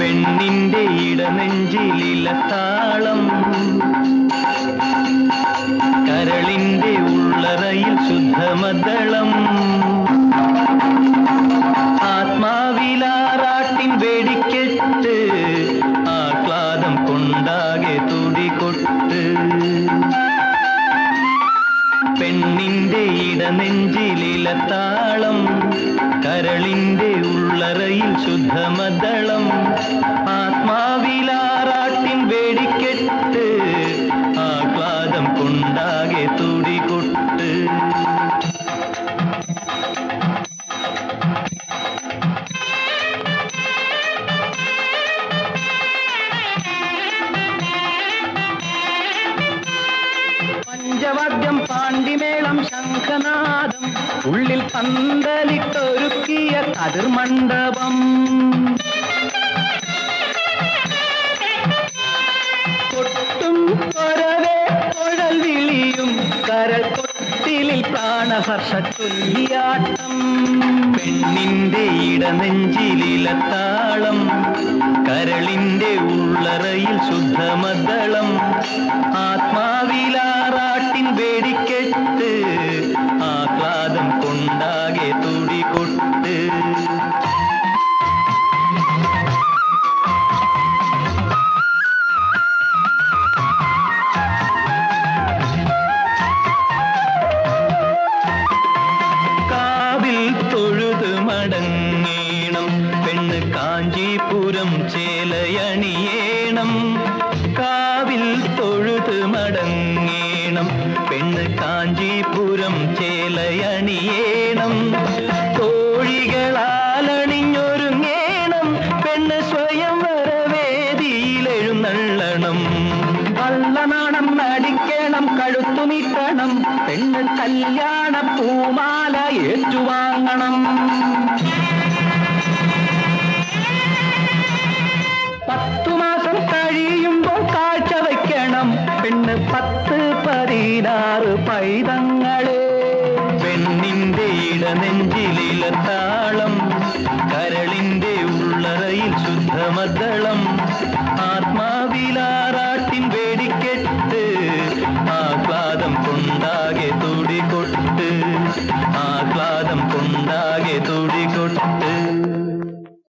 പെണ്ണിന്റെ ഇടനെഞ്ചിലില താളം. കരളിന്റെ ഉള്ളറയിൽ ശുദ്ധമദളം. കൊണ്ടാകെ തുടികൊട്ട്. പെണ്ണിന്റെ ഇടനെഞ്ചിലിലത്താളം കരളിന്റെ ഉള്ളറയിൽ ശുദ്ധമദളം ആത്മാവിലാറാട്ടിൻ പഞ്ചവാദ്യം പാണ്ടിമേളം ശംഖനാദം. ഉള്ളിൽ പന്തലിട്ടൊരുക്കിയ കതിർമണ്ഡപം. കൊട്ടും കൊരവേ കുഴൽ വിളിയും കരൾ കൊട്ടിലിൽ പ്രാണഹർഷ ചൊല്ലിയാട്ടം. പെണ്ണിന്റെ ഇടനെഞ്ചിലിലത്താളം കരളിന്റെ ഉള്ളറയിൽ ശുദ്ധമദളം. കൊണ്ടാകെ തുടികൊട്ട് കാവിൽ തൊഴുത് മടങ്ങീണം. പെണ്ണ് കാഞ്ചീപുരം ചേലയണിയേണം വേലയണിയേണം കോഴികളാലണിഞ്ഞൊരുങ്ങേണം പെണ്ണ് സ്വയം വരവേദിയിലെഴുന്നള്ളണം. വള്ളനാണം നടിക്കണം കഴുത്തു നീട്ടണം പെണ്ണ് കല്യാണ പൂമാല ഏറ്റുവാങ്ങണം. പത്തുമാസം കഴിയുമ്പോൾ കാഴ്ച വയ്ക്കണം. പെണ്ണ് പത്ത് പതിനാറ് പൈതങ്ങൾ നെഞ്ചിലില താളം കരളിന്റെ ഉള്ളറയിൽ ശുദ്ധമദ്ദളം. ആത്മാവിലാറാട്ടിൻ വേടിക്കെട്ട് ആഹ്ലാദം കൊണ്ടാകെ തുടികൊട്ട്. ആ